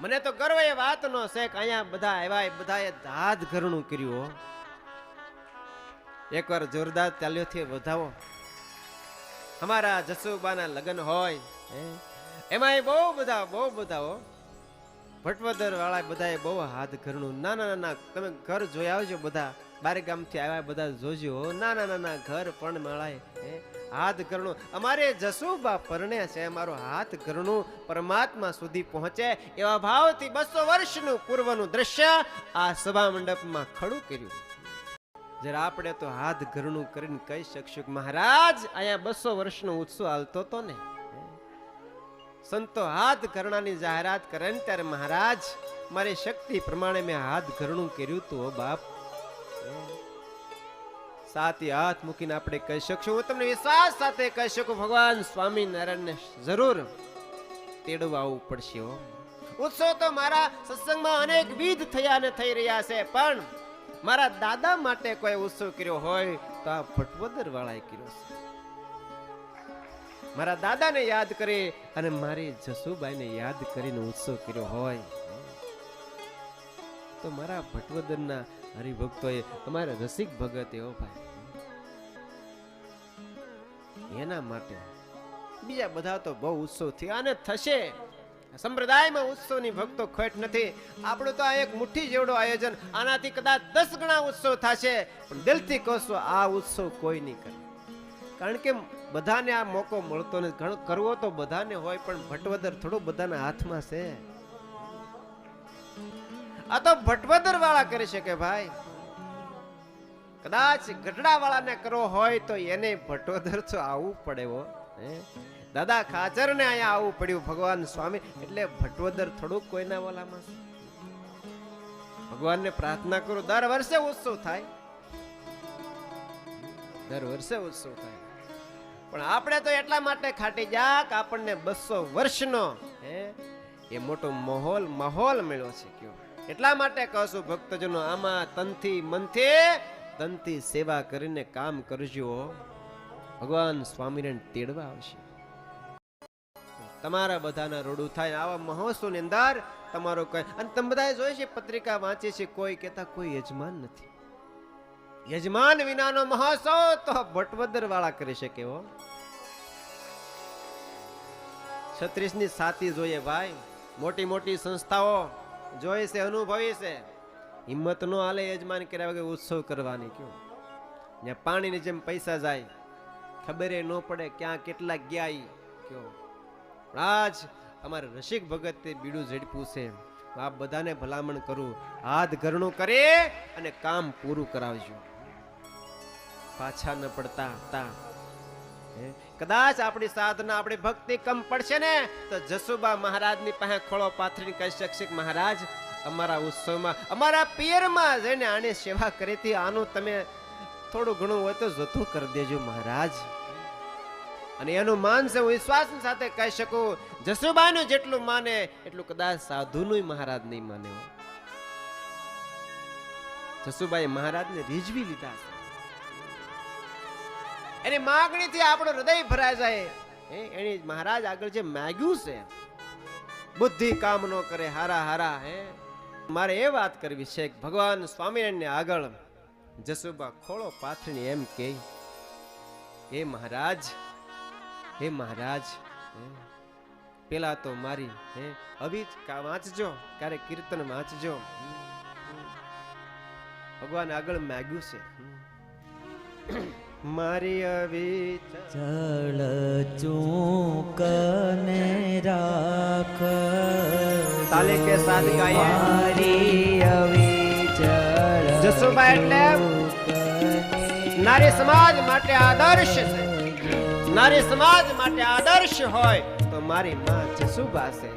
મને તો ગર્વ એ વાતનો છે કે અહીંયા બધા આવ્યા બધાએ દાદ ઘરનું કર્યું હો. એકવાર જોરદાર ચાલ્યોથી વધાવો. અમારા જસુબાના લગ્ન હોય હે, એમાંય બહુ બધા બહુ બધા હો. ભટવદર વાળા બધાએ બહુ હાથ ઘરનું. નાના નાના તમે ઘર જોઈ આવજો બધા. બારે ગામથી આવ્યા બધા જોજો. નાના નાના ઘર પણ મળાય હાથ ઘરણું. અમારે જસુબા પરણે છે, અમારો હાથ ઘરણું પરમાત્મા સુધી પહોંચે એવા ભાવથી બસો વર્ષનું પૂર્વનું દ્રશ્ય આ સભા મંડપમાં ખડું કર્યું. જરા આપણે તો હાથ ઘરણું કરીને કહી શકશું મહારાજ, અહીંયા બસો વર્ષનો ઉત્સવ હાલતો તો ને? સંતો હાથ કરણાની જાહેરાત કરે ને ત્યારે મહારાજ, મારી શક્તિ પ્રમાણે મેં હાથ ઘરણું કર્યું તું બાપ. સાથી હાથ મૂકીને આપણે કહી શકશું. હું તમને વિશ્વાસ સાથે કહી શકું, ભગવાન સ્વામિનારાયણને જરૂર તેડવા પડશે ઉત્સવ તો મારા સત્સંગમાં અનેક વિધ થયા ને થઈ રહ્યા છે, પણ મારા દાદા માટે કોઈ ઉત્સવ કર્યો હોય તો આ ભટવદર વાળાએ કર્યો છે. મારા દાદાને યાદ કરી અને મારી જસુબાઈને યાદ કરીને ઉત્સવ કર્યો હોય. તો મારા ભટવદરના હરિભક્તોએ, અમારા રસિક ભગત એવો ભાઈ એના માટે. બીજા બધા તો બહુ ઉત્સવ થયા અને થશે. સંપ્રદાયમાં ઉત્સવની ભક્તો ખોટ નથી. આપણું તો આ એક મુઠ્ઠી જેવડો આયોજન. આનાથી કદાચ દસ ગણા ઉત્સવ થશે. પણ દિલથી કહેશો આ ઉત્સવ કોઈ નહીં કરે. કારણ કે બધાને આ મોકો મળતો ઘણો કરવો તો બધાને હોય, પણ ભટવદર થોડું બધાના હાથમાં છે. આ તો ભટવદર વાળા કરી શકે ભાઈ. કદાચ ગઢડા વાળાને કરવો હોય તો એને ભટોદર તો આવવું પડે હો દાદા ખાચર ને અહીંયા આવવું પડ્યું, ભગવાન સ્વામી. એટલે ભટવદર થોડુંક કોઈના વાલામાં ભગવાનને પ્રાર્થના કરો, દર વર્ષે ઉત્સવ થાય. દર વર્ષે ઉત્સવ થાય. પણ આપણે તો એટલા માટે ખાટી જા કે આપણને બસો વર્ષનો એ મોટો માહોલ માહોલ મળ્યો છે કયો. એટલા માટે કહું છું, ભક્તજનો, આમાં તનથી મનથી તનથી સેવા કરીને કામ કરજો. ભગવાન સ્વામિનારાયણ તેડવા આવશે. તમારા બધાના રોડું થાય આવા મહોત્સવની અંદર તમારો કઈ અને તમે બધા જોઈ છે, પત્રિકા વાંચે છે, કોઈ કહેતા કોઈ યજમાન નથી. યજમાન વિનાનો મહોત્સવ તો ભટવદર વાળા કરી શકે હો. છત્રીસની સાતી જોઈએ ભાઈ. મોટી મોટી સંસ્થાઓ જોઈ છે, અનુભવી છે. હિંમત નો હાલે યજમાન કર્યા વગર ઉત્સવ કરવાની કયો? ત્યાં પાણીની જેમ પૈસા જાય, ખબર ન પડે ક્યાં કેટલા ગયા કયો? આજ અમારે રસિક ભગત તે બીડું ઝડપ્યું છે. આપ બધાને ભલામણ કરું, હાથ ઘરણું કરે અને કામ પૂરું કરાવજો. પાછા ન પડતા હતા કદાચ આપણી સાધના, આપણી ભક્તિ કમ પડશે ને, તો જસુબા મહારાજની પાસે ખોળો પાથરીને કહી શકશે મહારાજ અમારા ઉત્સવમાં, અમારા પિયરમાં જઈને આને સેવા કરી હતી. આનું તમે થોડું ઘણું હોય તો જતું કરી દેજો મહારાજ. અને એનું માન છે, હું વિશ્વાસ સાથે કહી શકું, જસુબાનું જેટલું માને, એટલું કદાચ સાધુનું મહારાજ નહીં માને જસુબાઈ મહારાજને રીઝવી લીધા છે. એની માગણીથી આપણો હૃદય ભરાય જાય. એની મહારાજ આગળ જે માગ્યું છે, બુદ્ધિ કામ નો કરે, હારા હારા, હે. મારે એ વાત કરવી છે કે ભગવાન સ્વામિનારાયણને આગળ જસુબા ખોળો પાથરીને એમ કે હે મહારાજ હે મહારાજ પેલા તો મારી, હે, અભી વાંચજો ક્યારે કીર્તન વાંચજો. ભગવાન આગળ માગ્યું છે. મારી અવિચ જળ ચૂકને રાખ. તાલે કે સાથ ગાઈએ. મારી આવી ચળ જસુભાઈ એટલે નારી સમાજ માટે આદર્શ છે. નારી સમાજ માટે આદર્શ હોય તો મારી માં જસુભા છે.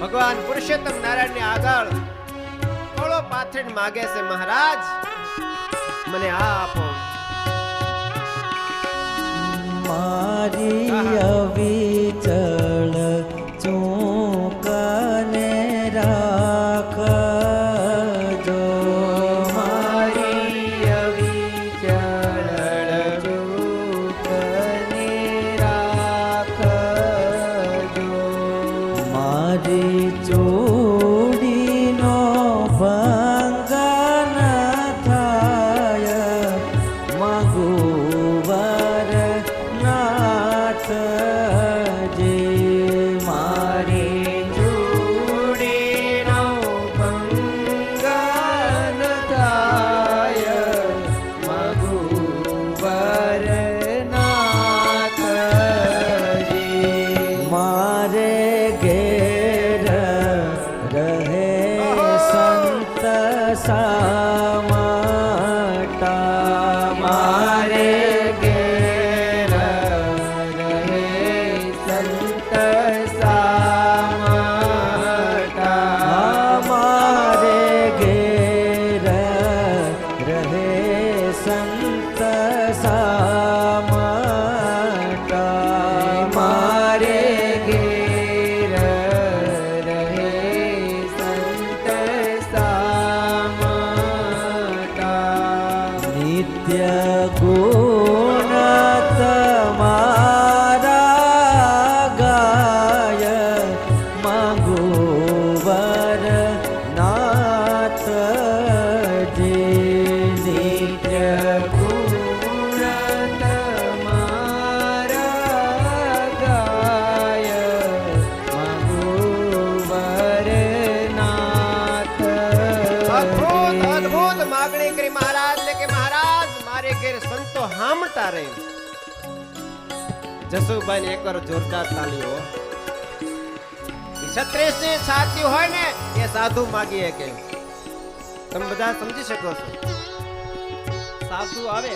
ભગવાન પુરુષોત્તમ નારાયણની આગળ થોડો પાથરીને માગે છે મહારાજ મને આ આપો. મારી અવિચળ सा গো હામટા રે. જસુભાઈ ને એકવાર જોરદાર તાલીઓ. છત્રીસની છાતી હોય ને, એ સાધુ માગીએ કે તમે બધા સમજી શકો છો. સાધુ આવે,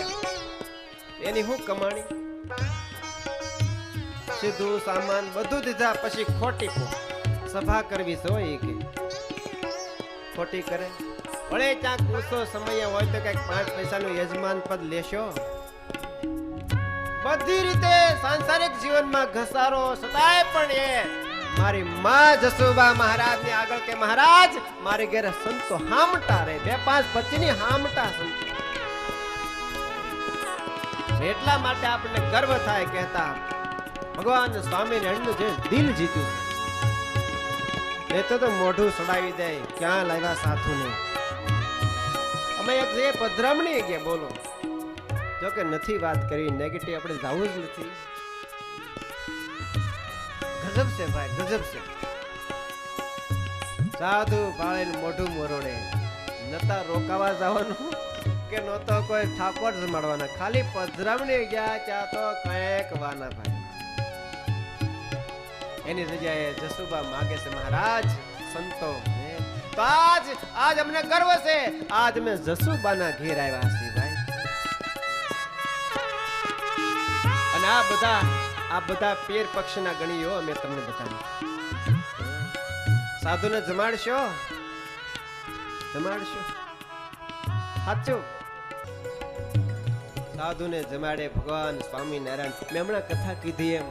એની શું કમાણી? સીધું સામાન બધું દીધા પછી ખોટી કો. સભા કરવી છે હોય કે. ખોટી કરે. ભલે ક્યાંક ઓછો સમય હોય તો કંઈક પાંચ પૈસાનું યજમાન પદ લેશો. બધી રીતે સાંસારિક જીવનમાં ઘસારો સદાય પણ એ. મારી માં જસુબા મહારાજ ને આગળ કે મહારાજ, મારી ઘરે સંતો હામટા રે, બે પાંચ પચી ની હામટા સંતો. એટલા માટે આપણને ગર્વ થાય કહેતા, ભગવાન સ્વામી નારાયણનું જે દિલ જીત્યું. એ તો તો મોઢું સડાવી દે, ક્યાં લાવ્યા સાથુને અમે એક જે પધરામણી ગયા બોલો. જો કે નથી વાત કરી નેગેટિવ આપણે જવું જ નથી. ગજબ છે ભાઈ, ગજબ છે. સાધુ પાળે મોઢું મોરોડે નતા રોકાવા જવાનું કે નહોતો કોઈ ઠાકોર જમાડવાના. ખાલી પધરામણી ગયા, ચા તો કંઈક વાના ભાઈ. એની જગ્યાએ જસુબા માગે છે, મહારાજ, સંતો આજ આજ અમને ગર્વ છે. આજ મેં જસુબાના ઘેર આવ્યા છીએ ભાઈ. અને આ બધા આ બધા પેર પક્ષના ગણીઓ અમે તમને બતાવી સાધુને જમાડશો? જમાડશો? સાચું સાધુને જમાડે ભગવાન સ્વામિનારાયણ. મેં હમણાં કથા કીધી એમ.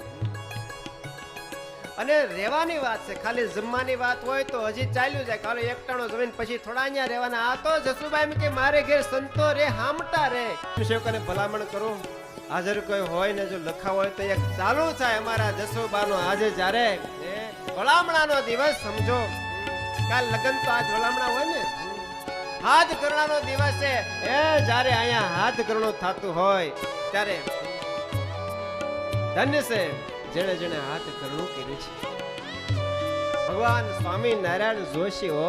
અને રહેવાની વાત છે, ખાલી જમવાની વાત હોય તો હજી ચાલ્યું જાય. ખાલી એકટાણો જમીન, પછી થોડા અહીંયા રહેવાના. આ તો જસુભાઈ કે, મારે ઘેર સંતો રે, હામટા રે. સેવકોને ભલામણ કરું? હાજર કોઈ હોય ને જો લખા હોય તો એક ચાલુ થાય અમારા જસુબાનો. આજે જ્યારે એ ભલામણાનો દિવસ, સમજો. કાલ લગ્ન તો આજ ભલામણા હોય ને? હાથ કરણાનો દિવસ છે એ જ્યારે અહીંયા હાથ કરણો થતું હોય, ત્યારે ધન્ય છે જેણે જેણે હાથ કરણું કર્યું છે. ભગવાન સ્વામી નારાયણ જોશીઓ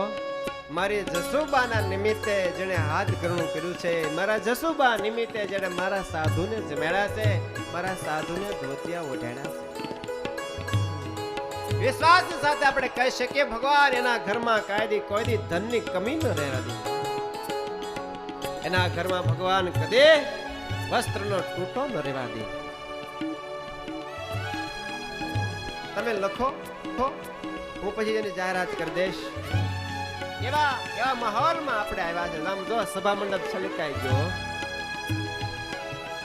મારી જસુબાના નિમિત્તે જેણે હાથ કરણું કર્યું છે, મારા જસુબા નિમિત્તે જેણે મારા સાધુને જમેડા છે, મારા સાધુને ધોતિયા ઓઢાડ્યા છે. વિશ્વાસ સાથે આપણે કહી શકીએ, ભગવાન એના ઘરમાં કાયદી કોઈ દી ધનની કમી ન રહેવા દે. એના ઘરમાં ભગવાન કદે વસ્ત્રનો તૂટો ન રહેવા દે. તમે લખો. હું પછી એની જાહેરાત કરી દઈશ. એવા એવા માહોલમાં આપણે આવ્યા છે. આમ જો સભા મંડપ છલકાઈ ગયો.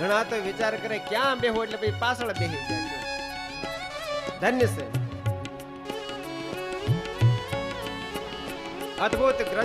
ઘણા તો વિચાર કરે, ક્યાં બેહો? એટલે પછી પાછળ બેહી જાય ધન્ય છે. અદ્ભુત ગ્રંથ